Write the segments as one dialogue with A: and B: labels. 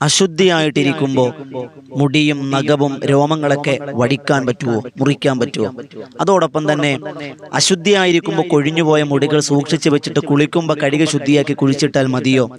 A: അശുദ്ധിയായിട്ടിരിക്കുമ്പോൾ മുടിയും നഖവും രോമങ്ങളൊക്കെ വടിക്കാൻ പറ്റുമോ മുറിക്കാൻ പറ്റുമോ അതോടൊപ്പം തന്നെ അശുദ്ധിയായിരിക്കുമ്പോൾ കൊഴിഞ്ഞുപോയ മുടികൾ സൂക്ഷിച്ചു വെച്ചിട്ട് കുളിക്കുമ്പോൾ കഴുകി ശുദ്ധിയാക്കി കുഴിച്ചിട്ടാൽ മതിയോ?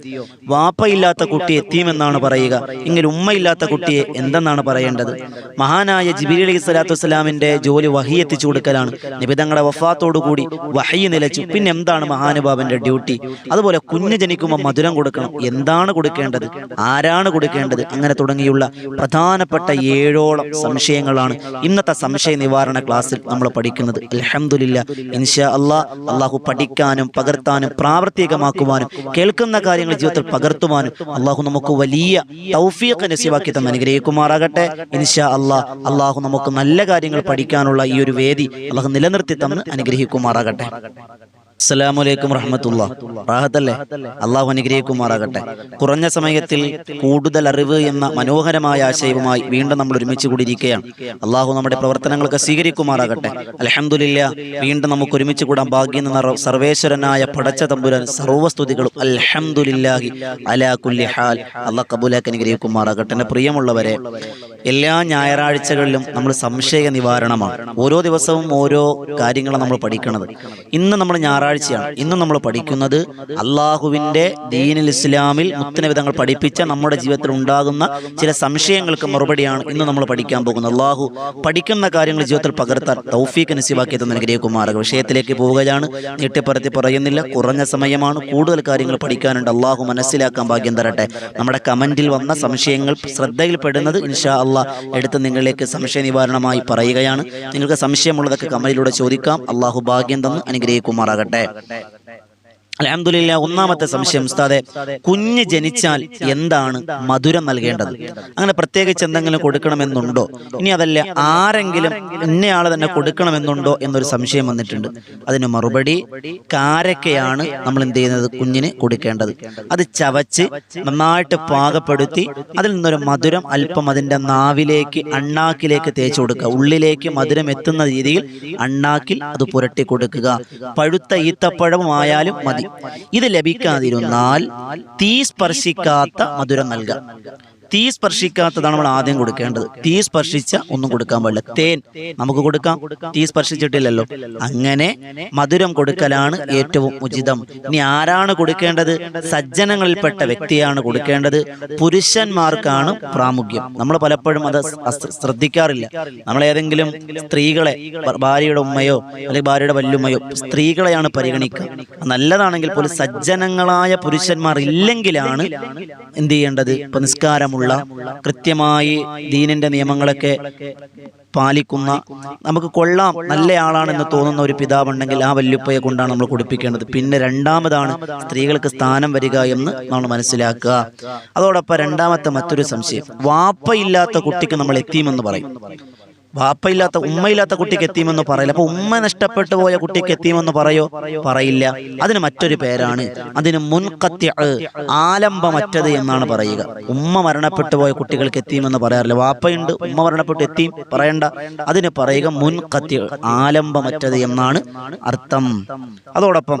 A: വാപ്പയില്ലാത്ത കുട്ടി എത്തിയുമെന്നാണ് പറയുക. ഇങ്ങനെ ഉമ്മയില്ലാത്ത കുട്ടിയെ എന്തെന്നാണ് പറയേണ്ടത്? മഹാനായ ജിബിരി അലി സ്വലാത്തു വസ്സലാമിന്റെ ജോലി വഹി എത്തിച്ചു കൊടുക്കലാണ്. നിബിതങ്ങളുടെ വഫാത്തോടു കൂടി വഹി നിലച്ചു. പിന്നെ എന്താണ് മഹാനുഭാവന്റെ ഡ്യൂട്ടി? അതുപോലെ കുഞ്ഞ് ജനിക്കുമ്പോൾ മധുരം കൊടുക്കണം. എന്താണ് കൊടുക്കേണ്ടത്? ആരാണ് കൊടുക്കേണ്ടത്. അങ്ങനെ തുടങ്ങിയുള്ള പ്രധാനപ്പെട്ട ഏഴോളം സംശയങ്ങളാണ് ഇന്നത്തെ സംശയ നിവാരണ ക്ലാസ്സിൽ നമ്മൾ പഠിക്കുന്നത്. അലഹമുല്ല ഇൻഷാ അള്ളാഹ് അള്ളാഹു പഠിക്കാനും പകർത്താനും പ്രാവർത്തികമാക്കുവാനും കേൾക്കുന്ന കാര്യങ്ങൾ ജീവിതത്തിൽ പകർത്തുവാനും അള്ളാഹു നമുക്ക് വലിയ തൗഫീഖ് നസീവാക്കി തന്നെ അനുഗ്രഹിക്കുമാറാകട്ടെ. ഇൻഷാ അള്ളാഹ് അള്ളാഹു നമുക്ക് നല്ല കാര്യങ്ങൾ പഠിക്കാനുള്ള ഈ ഒരു വേദി അള്ളാഹു നിലനിർത്തി തന്ന് അനുഗ്രഹിക്കുമാറാകട്ടെ. അസ്സലാമലൈക്കും റഹ്മത്തുള്ള റാഹത്തല്ലേ? അള്ളാഹു അനുഗ്രഹിക്കുമാറാകട്ടെ. കുറഞ്ഞ സമയത്തിൽ കൂടുതൽ അറിവ് എന്ന മനോഹരമായ ആശയവുമായി വീണ്ടും നമ്മൾ ഒരുമിച്ച് കൂടിയിരിക്കുകയാണ്. അള്ളാഹു നമ്മുടെ പ്രവർത്തനങ്ങൾക്ക് സ്വീകരിക്കുമാറാകട്ടെ. അലഹമുല്ല വീണ്ടും നമുക്ക് ഒരുമിച്ച് കൂടാൻ ഭാഗ്യം നിന്ന സർവേശ്വരനായ പടച്ച തമ്പുരാൻ സർവസ്തുതികളും അലഹമുല്ലാഹി അലാ കുല്ലി ഹാൽ അള്ളാഹ് കബൂലാക്ക് അനുഗ്രഹിക്കുമാറാകട്ടെ. എന്റെ പ്രിയമുള്ളവരെ എല്ലാ ഞായറാഴ്ചകളിലും നമ്മൾ സംശയ നിവാരണമാണ് ഓരോ ദിവസവും ഓരോ കാര്യങ്ങളാണ് നമ്മൾ പഠിക്കുന്നത് ഇന്ന് നമ്മൾ ഞായറാഴ്ചയാണ് ഇന്ന് നമ്മൾ പഠിക്കുന്നത് അള്ളാഹുവിന്റെ ദീനിൽ ഇസ്ലാമിൽ മുത്തനബി തങ്ങൾ പഠിപ്പിച്ച നമ്മുടെ ജീവിതത്തിൽ ഉണ്ടാകുന്ന ചില സംശയങ്ങൾക്ക് മറുപടിയാണ് ഇന്ന് നമ്മൾ പഠിക്കാൻ പോകുന്നത്. അള്ളാഹു പഠിക്കുന്ന കാര്യങ്ങൾ ജീവിതത്തിൽ പകർത്താൻ തൗഫീഖ് നസീബാക്കി തന്ന അനുഗ്രഹിക്കുമാറക വിഷയത്തിലേക്ക് പോവുകയാണ്. നീട്ടിപ്പറത്തി പറയുന്നില്ല. കുറഞ്ഞ സമയമാണ് കൂടുതൽ കാര്യങ്ങൾ പഠിക്കാനുണ്ട്. അള്ളാഹു മനസ്സിലാക്കാൻ ഭാഗ്യം തരട്ടെ. നമ്മുടെ കമന്റിൽ വന്ന സംശയങ്ങൾ ശ്രദ്ധയിൽപ്പെടുന്നത് ഇൻഷാ അള്ളാഹ് എടുത്ത് നിങ്ങളിലേക്ക് സംശയ നിവാരണമായി പറയുകയാണ്. നിങ്ങൾക്ക് സംശയമുള്ളതൊക്കെ കമന്റിലൂടെ ചോദിക്കാം. അള്ളാഹു ഭാഗ്യം തന്ന് അനുഗ്രഹിക്കുമാറാകട്ടെ. വളരട്ടെ അലഹമില്ല ഒന്നാമത്തെ സംശയം ഉസ്താദെ കുഞ്ഞ് ജനിച്ചാൽ എന്താണ് മധുരം നൽകേണ്ടത്? അങ്ങനെ പ്രത്യേകിച്ച് എന്തെങ്കിലും കൊടുക്കണമെന്നുണ്ടോ? ഇനി അതല്ല ആരെങ്കിലും ഇന്നയാളെ തന്നെ കൊടുക്കണമെന്നുണ്ടോ എന്നൊരു സംശയം വന്നിട്ടുണ്ട്. അതിന് മറുപടി കാരക്കയാണ് നമ്മൾ എന്ത് ചെയ്യുന്നത്? കുഞ്ഞിന് കൊടുക്കേണ്ടത്. അത് ചവച്ച് നന്നായിട്ട് പാകപ്പെടുത്തി അതിൽ നിന്നൊരു മധുരം അല്പം അതിന്റെ നാവിലേക്ക് അണ്ണാക്കിലേക്ക് തേച്ചു കൊടുക്കുക. ഉള്ളിലേക്ക് മധുരം എത്തുന്ന രീതിയിൽ അണ്ണാക്കിൽ അത് പുരട്ടി കൊടുക്കുക. പഴുത്ത ഈത്തപ്പഴമായാലും മതി. ഇത് ലഭിക്കാതിരുന്നാൽ തീ സ്പർശിക്കാത്ത മധുരം നൽകാം. തീ സ്പർശിക്കാത്തതാണ് നമ്മൾ ആദ്യം കൊടുക്കേണ്ടത്. തീ സ്പർശിച്ച ഒന്നും കൊടുക്കാൻ പാടില്ല. തേൻ നമുക്ക് കൊടുക്കാം. തീ സ്പർശിച്ചിട്ടില്ലല്ലോ. അങ്ങനെ മധുരം കൊടുക്കലാണ് ഏറ്റവും ഉചിതം. ഇനി ആരാണ് കൊടുക്കേണ്ടത്? സജ്ജനങ്ങളിൽപ്പെട്ട വ്യക്തിയാണ് കൊടുക്കേണ്ടത്. പുരുഷന്മാർക്കാണ് പ്രാമുഖ്യം. നമ്മൾ പലപ്പോഴും അത് ശ്രദ്ധിക്കാറില്ല. നമ്മൾ ഏതെങ്കിലും സ്ത്രീകളെ ഭാര്യയുടെ ഉമ്മയോ അല്ലെങ്കിൽ ഭാര്യയുടെ വല്ലുമ്മയോ സ്ത്രീകളെയാണ് പരിഗണിക്കുക. നല്ലതാണെങ്കിൽ പോലും സജ്ജനങ്ങളായ പുരുഷന്മാർ ഇല്ലെങ്കിലാണ് എന്ത് ചെയ്യേണ്ടത്? ഇപ്പൊ നിസ്കാരമുള്ള കൃത്യമായി ദീനിന്റെ നിയമങ്ങളൊക്കെ പാലിക്കുന്ന നമുക്ക് കൊള്ളാം നല്ല ആളാണെന്ന് തോന്നുന്ന ഒരു പിതാവുണ്ടെങ്കിൽ ആ വല്യുപ്പയെ കൊണ്ടാണ് നമ്മൾ കുടിപ്പിക്കേണ്ടത്. പിന്നെ രണ്ടാമതാണ് സ്ത്രീകൾക്ക് സ്ഥാനം വരിക എന്ന് നമ്മൾ മനസ്സിലാക്കുക. അതോടൊപ്പം രണ്ടാമത്തെ മറ്റൊരു സംശയം വാപ്പയില്ലാത്ത കുട്ടിക്ക് നമ്മൾ എത്തിയുമെന്ന് പറയും. വാപ്പയില്ലാത്ത ഉമ്മയില്ലാത്ത കുട്ടിക്ക് എത്തിയുമെന്ന് പറയില്ല. അപ്പൊ ഉമ്മ നഷ്ടപ്പെട്ടു പോയ കുട്ടിക്ക് എത്തിയുമെന്ന് പറയോ? പറയില്ല. അതിന് മറ്റൊരു പേരാണ്. അതിന് മുൻകത്യ ആലംബമറ്റത് എന്നാണ് പറയുക. ഉമ്മ മരണപ്പെട്ടു പോയ കുട്ടികൾക്ക് എത്തിയുമെന്ന് പറയാറില്ല. വാപ്പയുണ്ട് ഉമ്മ മരണപ്പെട്ടു എത്തിയും പറയണ്ട. അതിന് പറയുക മുൻകത്യ ആലംബമറ്റത് എന്നാണ് അർത്ഥം. അതോടൊപ്പം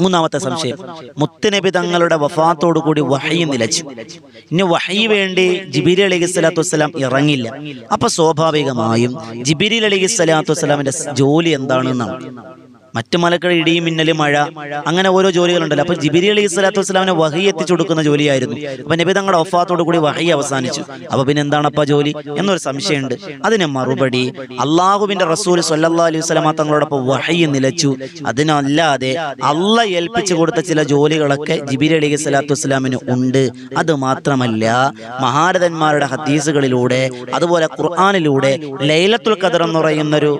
A: മൂന്നാമത്തെ സംശയം. മുത്തുനബി തങ്ങളുടെ വഫാത്തോടു കൂടി വഹയി നിലച്ചു. ഇനി വഹയി വേണ്ടി ജിബിരി അലൈഹി സ്വലാത്തു വസ്സലാം ഇറങ്ങില്ല. അപ്പൊ സ്വാഭാവികമായും ജിബിരി അലി സ്വലാത്തു വസ്സലാമിന്റെ ജോലി എന്താണെന്നാണ്. മറ്റു മലക്കൾ ഇടിയും മിന്നലും മഴ അങ്ങനെ ഓരോ ജോലികളുണ്ടല്ലോ. അപ്പൊ ജിബിരി അലൈഹി സ്വലാത്തു വസ്സലാമിനെ വഹി എത്തിച്ചു കൊടുക്കുന്ന ജോലിയായിരുന്നു. അപ്പൊ നബി തങ്ങളുടെ ഒഫാത്തോടു കൂടി വഹി അവസാനിച്ചു. അപ്പൊ പിന്നെ എന്താണപ്പ ജോലി? എന്നൊരു സംശയമുണ്ട്. അതിന് മറുപടി അള്ളാഹുവിന്റെ റസൂൽ സല്ലല്ലാഹു അലൈഹി സ്വലാമ തങ്ങളോടൊപ്പം വഹി നിലച്ചു. അതിനല്ലാതെ അള്ള ഏൽപ്പിച്ചു കൊടുത്ത ചില ജോലികളൊക്കെ ജിബിരി അലൈഹി സ്വലാത്തു വസ്സലാമിന് ഉണ്ട്. അത് മാത്രമല്ല മഹാരഥന്മാരുടെ ഹദീസുകളിലൂടെ അതുപോലെ ഖുർആാനിലൂടെ ലൈലത്തുൽ ഖദർ എന്ന് പറയുന്നൊരു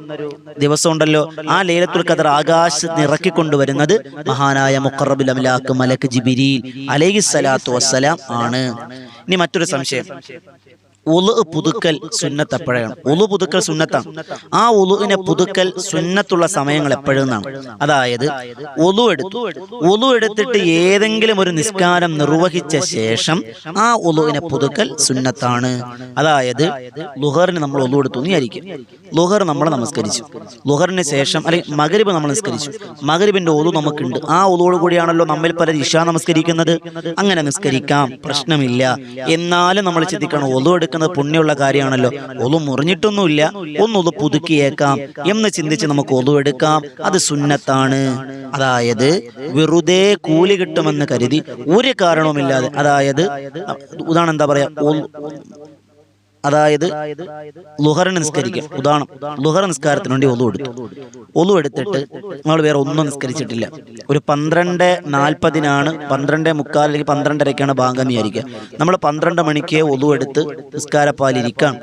A: ദിവസം ഉണ്ടല്ലോ ആ ലൈലത്തുൽ ഖദർ ആകാശത്ത് ഇറക്കിക്കൊണ്ടുവരുന്നത് മഹാനായ മുഖറബുൽ അമലാക്ക് മലക്ക് ജിബിരിൽ അലൈഹി സ്വലാത്തു വസ്സലാം ആണ്. ഇനി മറ്റൊരു സംശയം. ഒലു പുതുക്കൽ സുന്നത്ത്. എപ്പോഴാണ് ഒലു പുതുക്കൽ സുന്നത്താണ് ആ ഉളുവിനെ പുതുക്കൽ സുന്നത്തുള്ള സമയങ്ങൾ എപ്പോഴെന്നാണ്? അതായത് ഒളു എടുത്തു. ഒളു എടുത്തിട്ട് ഏതെങ്കിലും ഒരു നിസ്കാരം നിർവഹിച്ച ശേഷം ആ ഒളുവിനെ പുതുക്കൽ സുന്നത്താണ്. അതായത് ലുഹറിന് നമ്മൾ ഒളു എടുത്തു എന്ന് വിചാരിക്കും. ലുഹർ നമ്മൾ നമസ്കരിച്ചു. ലുഹറിന് ശേഷം അല്ലെങ്കിൽ മകരിബ് നമ്മൾ നിസ്കരിച്ചു. മകരിബിന്റെ ഒളു നമുക്കുണ്ട്. ആ ഒളുവോട് കൂടിയാണല്ലോ നമ്മിൽ പല ഇഷ നമസ്കരിക്കുന്നത്. അങ്ങനെ നിസ്കരിക്കാം. പ്രശ്നമില്ല. എന്നാലും നമ്മൾ ചിന്തിക്കണം ഒലു എടുക്കുന്നത് പുണ്യമുള്ള കാര്യമാണല്ലോ. ഒതു മുറിഞ്ഞിട്ടൊന്നുമില്ല. ഒന്നൊതു പുതുക്കിയേക്കാം എന്ന് ചിന്തിച്ച് നമുക്ക് ഒതുവെടുക്കാം അത് സുന്നത്താണ്. അതായത് വെറുതെ കൂലി കിട്ടുമെന്ന് കരുതി ഒരു കാരണവുമില്ലാതെ. അതായത് ഉദാഹരണം എന്താ പറയാ? അതായത് ലുഹർ നിസ്കരിക്കുക. ഉദാഹരണം ലുഹർ നിസ്കാരത്തിന് വേണ്ടി ഒതു എടുത്തു ഒതു എടുത്തിട്ട് നമ്മൾ വേറെ ഒന്നും നിസ്കരിച്ചിട്ടില്ല. ഒരു പന്ത്രണ്ട് നാൽപ്പതിനാണ് പന്ത്രണ്ട് മുക്കാൽ അല്ലെങ്കിൽ പന്ത്രണ്ടരയ്ക്കാണ് ബാങ്ക് വിചാരിക്കുക. നമ്മൾ പന്ത്രണ്ട് മണിക്ക് ഒതു എടുത്ത് നിസ്കാരപ്പാലിരിക്കാം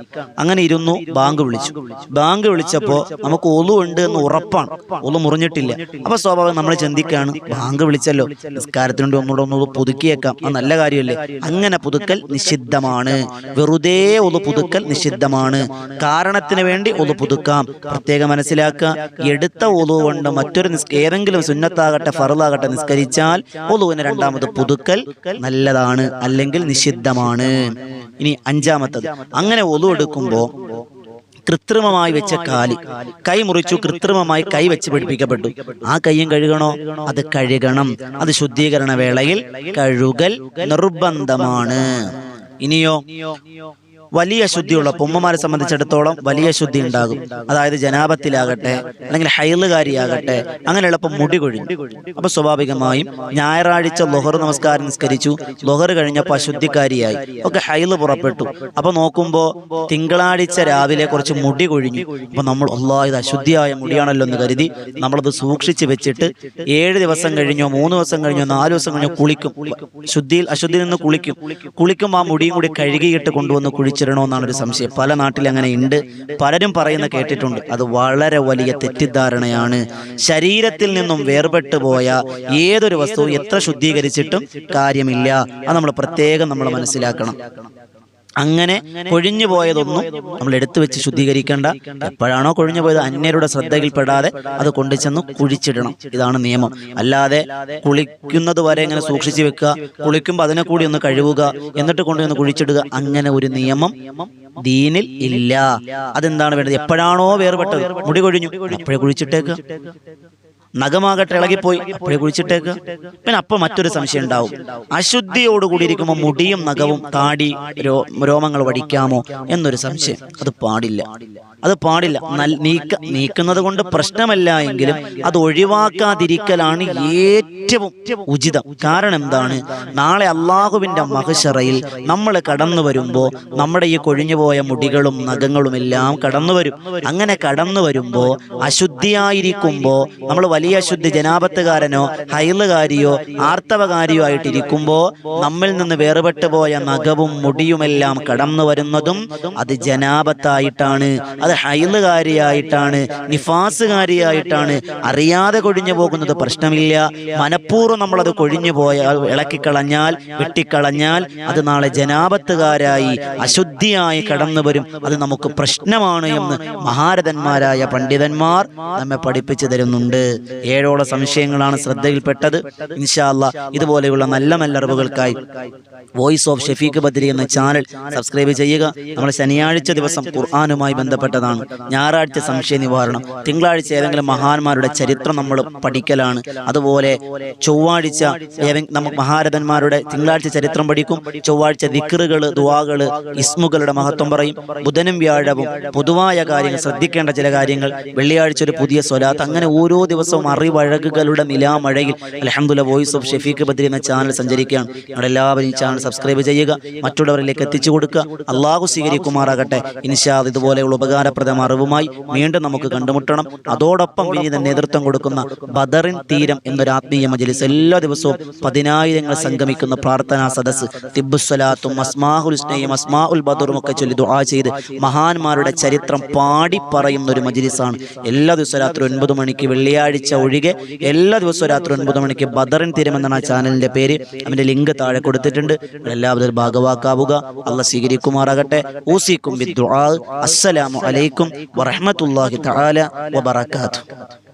A: അങ്ങനെ ഇരുന്നു ബാങ്ക് വിളിച്ചു. ബാങ്ക് വിളിച്ചപ്പോൾ നമുക്ക് ഒലു ഉണ്ട് എന്ന് ഉറപ്പാണ്. ഒലു മുറിഞ്ഞിട്ടില്ല. അപ്പൊ സ്വാഭാവികം നമ്മൾ ചിന്തിക്കുകയാണ് ബാങ്ക് വിളിച്ചല്ലോ നിസ്കാരത്തിന് വേണ്ടി ഒന്നുകൂടെ ഒന്ന് പുതുക്കിയേക്കാം. അത് നല്ല കാര്യമല്ലേ? അങ്ങനെ പുതുക്കൽ നിഷിദ്ധമാണ്. വെറുതെ ഒന്ന് പുതുക്കൽ നിഷിദ്ധമാണ്. കാരണത്തിന് വേണ്ടി ഒതു പുതുക്കാം. പ്രത്യേകം മനസ്സിലാക്കുക. എടുത്ത ഒതു കൊണ്ട് മറ്റൊരു ഏതെങ്കിലും സുന്നത്താകട്ടെ ഫറുതാകട്ടെ നിസ്കരിച്ചാൽ ഒതുവിന് രണ്ടാമത് പുതുക്കൽ നല്ലതാണ് അല്ലെങ്കിൽ നിഷിദ്ധമാണ്. ഇനി അഞ്ചാമത്തത്. അങ്ങനെ ഒതു എടുക്കുമ്പോൾ കൃത്രിമമായി വെച്ച കാൽ. കൈ മുറിച്ചു കൃത്രിമമായി കൈ വെച്ച് പിടിപ്പിക്കപ്പെട്ടു. ആ കൈയും കഴുകണോ? അത് കഴുകണം. അത് ശുദ്ധീകരണ വേളയിൽ കഴുകൽ നിർബന്ധമാണ്. ഇനിയോ? വലിയ ശുദ്ധിയുള്ള ഉമ്മമാരെ സംബന്ധിച്ചിടത്തോളം വലിയ ശുദ്ധി ഉണ്ടാകും. അതായത് ജനാപത്തിലാകട്ടെ അല്ലെങ്കിൽ ഹൈലുകാരിയാകട്ടെ അങ്ങനെ എളുപ്പം മുടി കൊഴിഞ്ഞു. അപ്പൊ സ്വാഭാവികമായും ഞായറാഴ്ച ലൊഹർ നമസ്കാരം നിസ്കരിച്ചു. ലൊഹർ കഴിഞ്ഞപ്പോൾ അശുദ്ധിക്കാരിയായി. ഒക്കെ ഹൈൽ പുറപ്പെട്ടു. അപ്പൊ നോക്കുമ്പോ തിങ്കളാഴ്ച രാവിലെ കുറച്ച് മുടി കൊഴിഞ്ഞു. അപ്പൊ നമ്മൾ ഒല്ലാ ഇത് അശുദ്ധിയായ മുടിയാണല്ലോ എന്ന് കരുതി നമ്മളത് സൂക്ഷിച്ച് വെച്ചിട്ട് ഏഴ് ദിവസം കഴിഞ്ഞോ മൂന്ന് ദിവസം കഴിഞ്ഞോ നാല് ദിവസം കഴിഞ്ഞോ കുളിക്കും. ശുദ്ധിയിൽ അശുദ്ധിയിൽ നിന്ന് കുളിക്കും. കുളിക്കുമ്പോൾ ആ മുടിയും കൂടി കഴുകിയിട്ട് കൊണ്ടുവന്ന് കുഴിച്ചിടണമെന്നാണ് ഒരു സംശയം. പല നാട്ടിൽ അങ്ങനെ ഉണ്ട് പലരും പറയുന്ന കേട്ടിട്ടുണ്ട്. അത് വളരെ വലിയ തെറ്റിദ്ധാരണയാണ്. ശരീരത്തിൽ നിന്നും വേർപെട്ടു പോയ ഏതൊരു വസ്തു എത്ര ശുദ്ധീകരിച്ചിട്ടും കാര്യമില്ല. അത് നമ്മൾ പ്രത്യേകം നമ്മൾ മനസ്സിലാക്കണം. അങ്ങനെ കൊഴിഞ്ഞു പോയതൊന്നും നമ്മൾ എടുത്തു വെച്ച് ശുദ്ധീകരിക്കേണ്ട എപ്പോഴാണോ കൊഴിഞ്ഞു പോയത് അന്യരുടെ ശ്രദ്ധയിൽപ്പെടാതെ അത് കൊണ്ടുചെന്ന് കുഴിച്ചിടണം. ഇതാണ് നിയമം. അല്ലാതെ കുളിക്കുന്നത് വരെ ഇങ്ങനെ സൂക്ഷിച്ചു വെക്കുക? കുളിക്കുമ്പോൾ അതിനെ കൂടി ഒന്ന് കഴുകുക. എന്നിട്ട് കൊണ്ടുവന്ന് കുഴിച്ചിടുക. അങ്ങനെ ഒരു നിയമം ദീനിൽ ഇല്ല. അതെന്താണ് വേണ്ടത്? എപ്പോഴാണോ വേർപെട്ടത്? മുടി കൊഴിഞ്ഞു. അപ്പോഴേ കുഴിച്ചിട്ടേക്ക്. നഖമാകട്ടെ ഇളകിപ്പോയി. അപ്പോഴേ കുഴിച്ചിട്ടേക്ക് പിന്നെ അപ്പൊ മറ്റൊരു സംശയം ഉണ്ടാവും അശുദ്ധിയോടുകൂടി ഇരിക്കുമ്പോൾ മുടിയും നഖവും താടി രോമങ്ങൾ വടിക്കാമോ എന്നൊരു സംശയം. അത് പാടില്ല. അത് പാടില്ല. നീക്ക നീക്കുന്നത് കൊണ്ട് പ്രശ്നമല്ല എങ്കിലും അത് ഒഴിവാക്കാതിരിക്കലാണ് ഏറ്റവും ഉചിതം. കാരണം എന്താണ്? നാളെ അള്ളാഹുവിന്റെ മഹശറയിൽ നമ്മൾ കടന്നു വരുമ്പോൾ നമ്മുടെ ഈ കൊഴിഞ്ഞുപോയ മുടികളും നഖങ്ങളും എല്ലാം കടന്നു വരും. അങ്ങനെ കടന്നു വരുമ്പോൾ അശുദ്ധിയായിരിക്കുമ്പോൾ നമ്മൾ വലിയ അശുദ്ധി ജനാപത്തുകാരനോ ഹൈലുകാരിയോ ആർത്തവകാരിയോ ആയിട്ടിരിക്കുമ്പോൾ നമ്മിൽ നിന്ന് വേർപെട്ടു പോയ നഖവും മുടിയുമെല്ലാം കടന്നു വരുന്നതും അത് ജനാപത്തായിട്ടാണ്. അത് ഹൈലുകാരിയായിട്ടാണ് നിഫാസുകാരിയായിട്ടാണ്. അറിയാതെ കൊഴിഞ്ഞു പോകുന്നത് പ്രശ്നമില്ല. മനഃപൂർവം നമ്മളത് കൊഴിഞ്ഞു പോയാൽ ഇളക്കിക്കളഞ്ഞാൽ വെട്ടിക്കളഞ്ഞാൽ അത് നാളെ ജനാപത്തുകാരായി അശുദ്ധിയായി കടന്നു വരും. അത് നമുക്ക് പ്രശ്നമാണ് എന്ന് മഹാരഥന്മാരായ പണ്ഡിതന്മാർ നമ്മെ പഠിപ്പിച്ചു തരുന്നുണ്ട്. ഏഴോളം സംശയങ്ങളാണ് ശ്രദ്ധയിൽപ്പെട്ടത്. ഇൻഷാല്ല ഇതുപോലെയുള്ള നല്ല നല്ല അറിവുകൾക്കായി വോയിസ് ഓഫ് ഷെഫീഖ് ബദ്രി എന്ന ചാനൽ സബ്സ്ക്രൈബ് ചെയ്യുക. നമ്മൾ ശനിയാഴ്ച ദിവസം ഖുർആാനുമായി ബന്ധപ്പെട്ടതാണ്. ഞായറാഴ്ച സംശയ നിവാരണം തിങ്കളാഴ്ച ഏതെങ്കിലും മഹാന്മാരുടെ ചരിത്രം നമ്മൾ പഠിക്കലാണ്. അതുപോലെ ചൊവ്വാഴ്ച നമുക്ക് മഹാരഥന്മാരുടെ തിങ്കളാഴ്ച ചരിത്രം പഠിക്കും. ചൊവ്വാഴ്ച ദിക്കറുകൾ ദുവാകൾ ഇസ്മുകളുടെ മഹത്വം പറയും. ബുധനും വ്യാഴവും പൊതുവായ കാര്യങ്ങൾ ശ്രദ്ധിക്കേണ്ട ചില കാര്യങ്ങൾ. വെള്ളിയാഴ്ച ഒരു പുതിയ സ്വലാത്ത്. അങ്ങനെ ഓരോ ദിവസവും അറിവഴകുകളുടെ നിലാമഴയിൽ അലഹമുല്ല വോയിസ് ഓഫ് ഷെഫീഖ് ബദ്രി എന്ന ചാനൽ സഞ്ചരിക്കുകയാണ്. നിങ്ങളെല്ലാവരും ഈ ചാനൽ സബ്സ്ക്രൈബ് ചെയ്യുക. മറ്റുള്ളവരിലേക്ക് എത്തിച്ചു കൊടുക്കുക അള്ളാഹു സ്വീകരിക്കുമാറാകട്ടെ. ഇൻഷാദ് ഇതുപോലെയുള്ള ഉപകാരപ്രദം ഉപകാരപ്രദമായ അറിവുമായി വീണ്ടും നമുക്ക് കണ്ടുമുട്ടണം. അതോടൊപ്പം വിനീത നേതൃത്വം കൊടുക്കുന്ന ബദറിൻ തീരം എന്നൊരു ആത്മീയ മജലിസ് എല്ലാ ദിവസവും പതിനായിരങ്ങൾ സംഗമിക്കുന്ന പ്രാർത്ഥനാ സദസ്സ് തിബുസ്വലാത്തും അസ്മാഹുൽ സ്നേഹം അസ്മാ ഉൽ ബദറും ഒക്കെ ചൊല്ലി ദുആ ചെയ്ത് മഹാന്മാരുടെ ചരിത്രം പാടി പറയുന്ന ഒരു മജലിസാണ്. എല്ലാ ദിവസവും രാത്രി ഒൻപത് മണിക്ക് വെള്ളിയാഴ്ച ഒഴികെ എല്ലാ ദിവസവും രാത്രി ഒൻപത് മണിക്ക് ബദറിൻ തീരം എന്നാണ് ആ ചാനലിന്റെ പേര്. അതിന്റെ ലിങ്ക് താഴെ കൊടുത്തിട്ടുണ്ട്. എല്ലാവരും ഭാഗവാക്കാവുക. അല്ല സ്വീകരിക്കുമാറാകട്ടെ. ഊസിക്കും അസ്സലാമു അലൈക്കും വറഹ്മത്തുള്ളാഹി തആല വബറകാതുഹു.